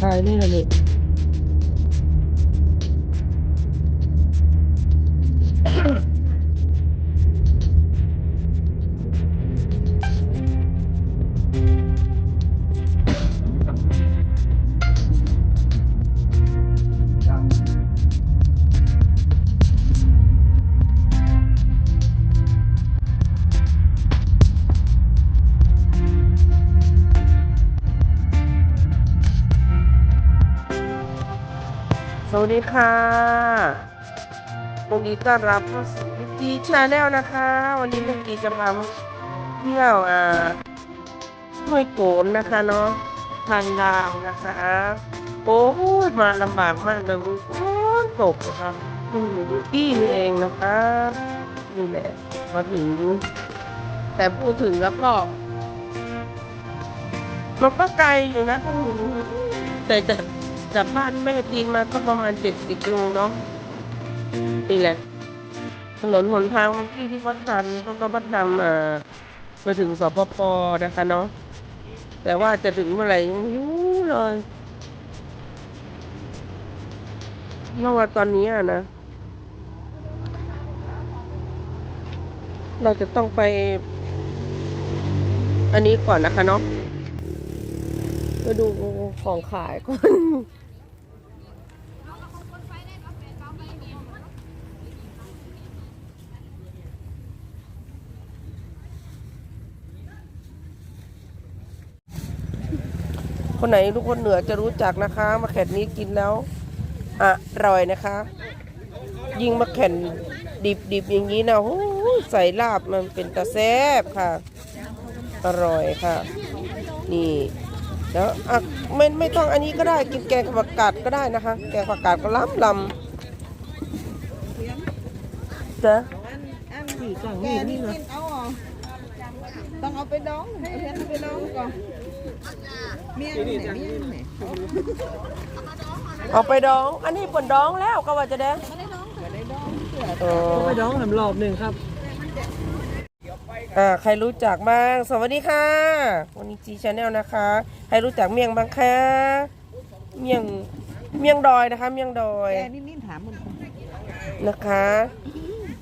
ท สวัสดีค่ะวันนี้ต้อนรับเข้าสู่พิธีชาแนลนะคะ วันนี้พิธีจะพาเที่ยวอ่าห้วยโกนนะคะเนาะทางดาวนะคะโอ้ยมาลำบากมากเลยฝนตกนะคะเพิ่งอยู่ที่นี่เองนะคะนี่แหละมาถึงแต่พูดถึงแล้วก็มันก็ไกลอยู่นะแต่จะ จากบ้านแม่ตีนมาก็ประมาณเจ็ดสิบกิโลเนาะนี่แหละ ถนนหนทางที่ที่วัดนันก็ก็วัดนำอ่ามาถึงสปปนะคะเนาะแต่ว่าจะถึงเมื่อไหร่ยังไม่รู้เลยเพราะว่าตอนนี้นะ เราจะต้องไป อันนี้ก่อนนะคะเนาะ ไปดูของขายก่อนคนไหนทุกคนเหนือจะรู้จักนะคะมะแข่นนี้กินแล้วอร่อยนะคะ ยิงมะแข่นดิบดิบอย่างนี้นะโอ้ใส่ลาบมันเป็นตะแซบค่ะ อร่อยค่ะ นี่ แล้วอะไม่ไม่ต้องอันนี้ก็ได้กินแกงผักกาดก็ได้นะคะ แกงผักกาดก็ล้ำลำจ้ะอันแกนี่กินเอาเหรอต้องเอาไปดองให้เพื่อนเอาไปดองก่อนเมี่ยงเนี่ยเมี่ยงเนี่ยเอาไปดอง อันนี้ปนดองแล้วก็ว่าจะได้ไม่ได้ดองเสือเออไปดองแหมรอบหนึ่งครับ อ่าใครรู้จักบ้าง สวัสดีค่ะ วันนี้จีชาแนลนะคะ ใครรู้จักเมียงบ้างคะ เมียง เมียงดอยนะคะ เมียงดอย แกนี่นี่ถามมันนะคะ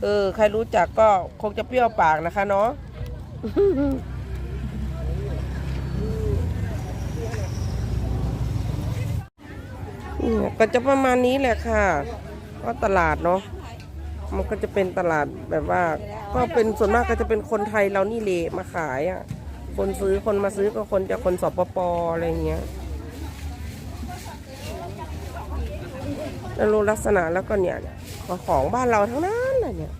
เออ ใครรู้จักก็คงจะเปรี้ยวปากนะคะเนาะ เนี่ยก็จะประมาณนี้แหละค่ะ ก็ตลาดเนาะ มันก็จะเป็นตลาดแบบว่า ก็เป็นส่วนมากก็จะเป็นคนไทยเรานี่เละมาขายอะ่ะ คนซื้อคนมาซื้อก็คนจะคนสปปอะไรอย่างเงี้ยแล้วรูลักษณะแล้วก็เนี่ยของบ้านเราทั้งนั้นเลยเนี่ย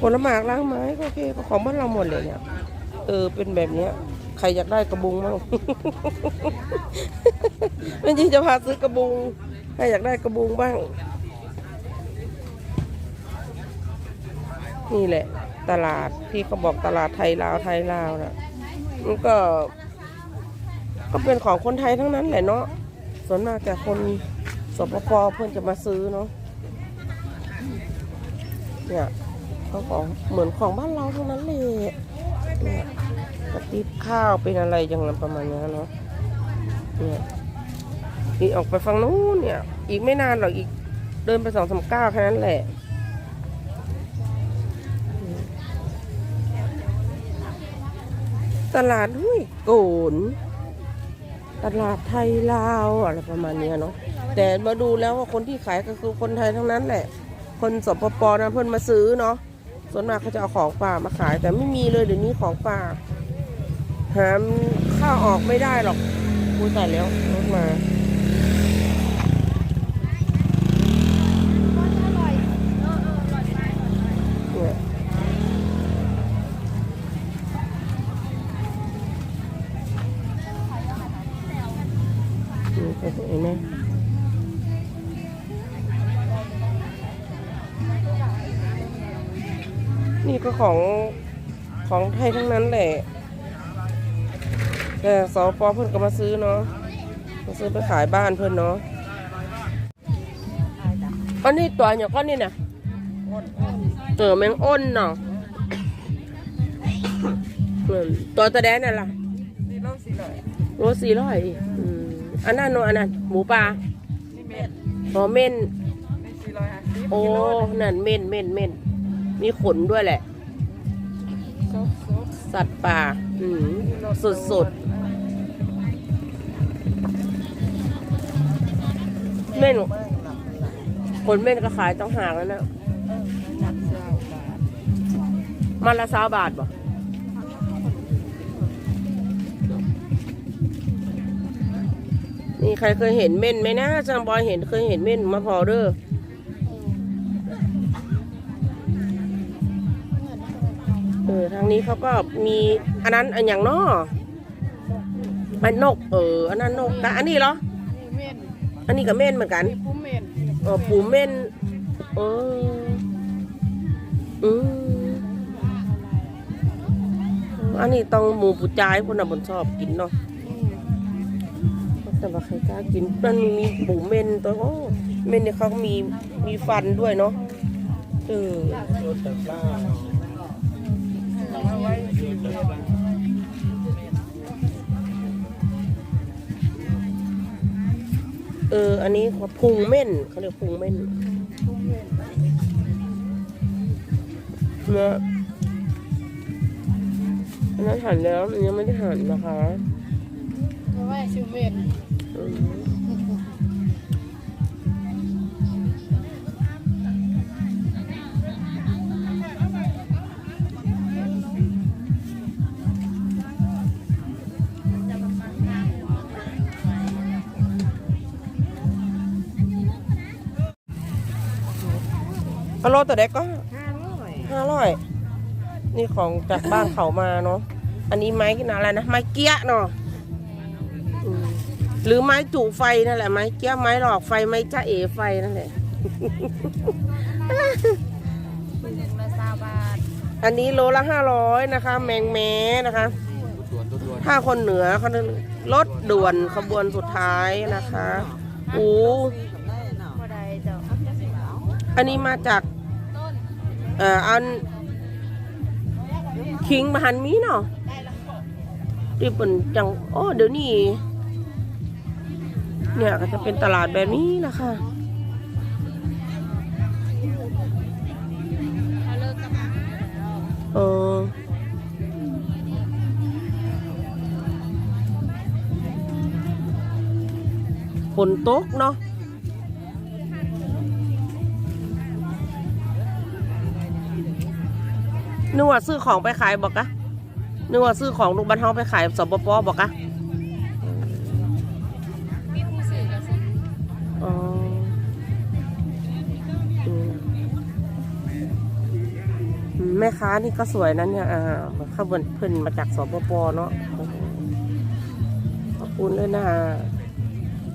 ผลไม้ล้างไม้ก็โอเคของบ้านเราหมดเลยเนี่ย เออเป็นแบบเนี้ยใครอยากได้กระบุงบ้างไม่ใช่จะพาซื้อกระบุงใครอยากได้กระบุงบ้าง นี่แหละ ตลาดพี่เขาบอกตลาดไทยลาวไทยลาวนะมันก็ ก็เป็นของคนไทยทั้งนั้นแหละเนาะส่วนมากแต่คนสปปเพื่อนจะมาซื้อเนาะเนี่ยก็ของเหมือนของบ้านเราทั้งนั้นเลยเนี่ยกระติบข้าวเป็นอะไรอย่างนั้นประมาณนี้เนาะเนี่ยนี่ออกไปฝั่งนู้นเนี่ย อีกไม่นานหรอกอีกเดินไปสองสามก้าแค่นั้นแหละ ตลาดห้วยโกนตลาดไทยลาวอะไรประมาณนี้เนาะแต่มาดูแล้วว่าคนที่ขายก็คือคนไทยทั้งนั้นแหละ คนสปปนะเพื่อนมาซื้อเนาะส่วนมากเขาจะเอาของป่ามาขาย แต่ไม่มีเลยเดี๋ยวนี้ของป่าหามข้าวออกไม่ได้หรอกพูดแต่แล้วรถมา นี่ก็ของของไทยทั้งนั้นแหละ แต่สปเพื่อนก็มาซื้อเนาะ มาซื้อไปขายบ้านเพื่อนเนาะอันนี้ตัวอย่างก้อนนี่นะเออแมงอ้นเนาะอืมตัวตะแดนน่ะล่ะนี่โลสี่ร้อยโลสี่ร้อยอืมอันนั้นเนอะอันนั้นหมูปลานี่เม็ดอ๋อเม่นได้สี่ร้อยห้าสิบโอ้กิโลนะนั่นเม่นเม่นเม่น มีขนด้วยแหละ สัตว์ป่าอืมสุดสุดๆเม่นขนเม่นก็ขายต้องหากแล้วนะหนักเจ้าบาทมันละสาบาทบ่นี่ใครเคยเห็นเม่นไหมนะจังบอยเห็นเคยเห็นเม่นมาพอเด้อ ออทางนี้เขาก็มีอันนั้นอันอย่างนอมันนก เอออันนั้นนกแต่อันนี้เหรออันนี้กับเม่นเหมือนกันเออปูเม่นเอออืมอันนี้ต้องหมูปูจายคนน่ะบนชอบกินเนาะแต่ว่าใครกล้ากินมันมีปูเม่นตัวโอ้เม่นเนี่ยเขามีมีฟันด้วยเนาะเออ เออ อันนี้เขาพุงเม่นเขาเรียกพุงเม่นผู้เม็ดเนาะอันนั้นหั่นแล้วมันยังไม่ได้หั่นนะคะเอาไว้ชื่อเม็ด เอาโลตัวเด็กก็ห้าร้อยห้าร้อยนี่ของจากบ้านเขามาเนาะอันนี้ไม้กินอะไรนะไม้เกี้ยเนาะอืมหรือไม้จุไฟนั่นแหละไม้เกี้ยไม้หลอกไฟไม้จ้าเอไฟนั่นแหละอันนี้โลละห้าร้อยนะคะ แมงแม้นะคะถ้าคนเหนือเขารถด่วนขบวนสุดท้ายนะคะโอ้พอใดเจ้า อันนี้มาจากเอ่ออันคิงมหันมีเนาะที่เป็นจังโอ้เดี๋ยวนี้เนี่ยก็จะเป็นตลาดแบบนี้นะคะเออฝนตกเนาะ นึกว่าซื้อของไปขายบอกกะนึกว่าซื้อของลูกบ้านเฮาไปขายสปปบอกกะแม่ค้านี่ก็สวยนะเนี่ย อ่าข้าวนเพิ่นมาจากสปปเนาะขอบคุณด้วยนะ